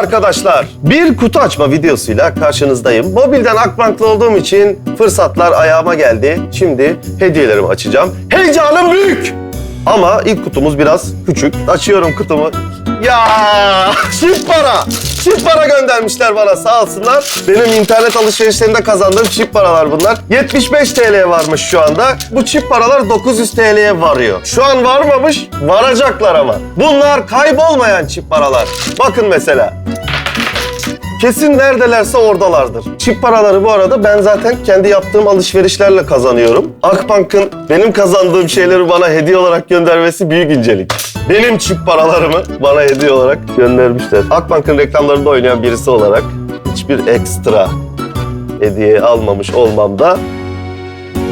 arkadaşlar. Bir kutu açma videosuyla karşınızdayım. Mobilden Akbank'lı olduğum için fırsatlar ayağıma geldi. Şimdi hediyelerimi açacağım. Heyecanım büyük. Ama ilk kutumuz biraz küçük. Açıyorum kutumu. Ya çift para. Çift para göndermişler bana sağ olsunlar. Benim internet alışverişlerinde kazandığım çift paralar bunlar. 75 TL varmış şu anda. Bu çift paralar 900 TL'ye varıyor. Şu an varmamış, varacaklar ama. Bunlar kaybolmayan çift paralar. Bakın mesela. Kesin neredelerse oradalardır. Çip paraları bu arada ben zaten kendi yaptığım alışverişlerle kazanıyorum. Akbank'ın benim kazandığım şeyleri bana hediye olarak göndermesi büyük incelik. Benim çip paralarımı bana hediye olarak göndermişler. Akbank'ın reklamlarında oynayan birisi olarak hiçbir ekstra hediye almamış olmam da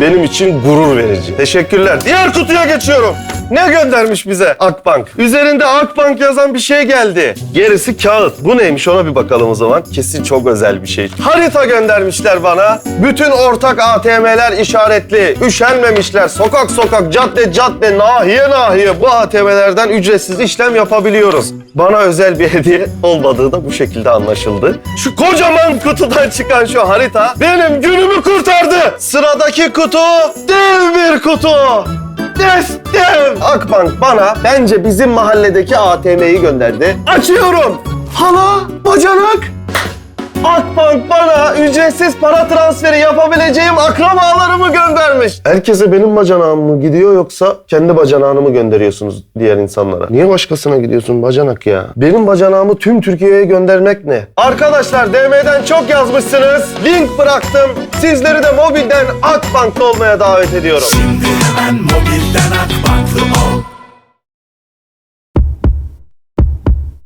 benim için gurur verici. Teşekkürler. Diğer kutuya geçiyorum. Ne göndermiş bize Akbank? Üzerinde Akbank yazan bir şey geldi. Gerisi kağıt. Bu neymiş ona bir bakalım o zaman. Kesin çok özel bir şey. Harita göndermişler bana. Bütün ortak ATM'ler işaretli. Üşenmemişler. Sokak sokak, cadde cadde, nahiye nahiye bu ATM'lerden ücretsiz işlem yapabiliyoruz. Bana özel bir hediye olmadığı da bu şekilde anlaşıldı. Şu kocaman kutudan çıkan şu harita benim günümü kurtardı. Sıradaki kutu dev bir kutu. Destem! Akbank bana bence bizim mahalledeki ATM'yi gönderdi. Açıyorum. Hala, bacanak. Akbank bana ücretsiz para transferi yapabileceğim akrabalarımı göndermiş. Herkese benim bacanağım mı gidiyor yoksa kendi bacanağını mı gönderiyorsunuz diğer insanlara? Niye başkasına gidiyorsun bacanak ya? Benim bacanağımı tüm Türkiye'ye göndermek ne? Arkadaşlar DM'den çok yazmışsınız. Link bıraktım. Sizleri de mobilden Akbank'ta olmaya davet ediyorum. Şimdi hemen mobilden Akbank'lı ol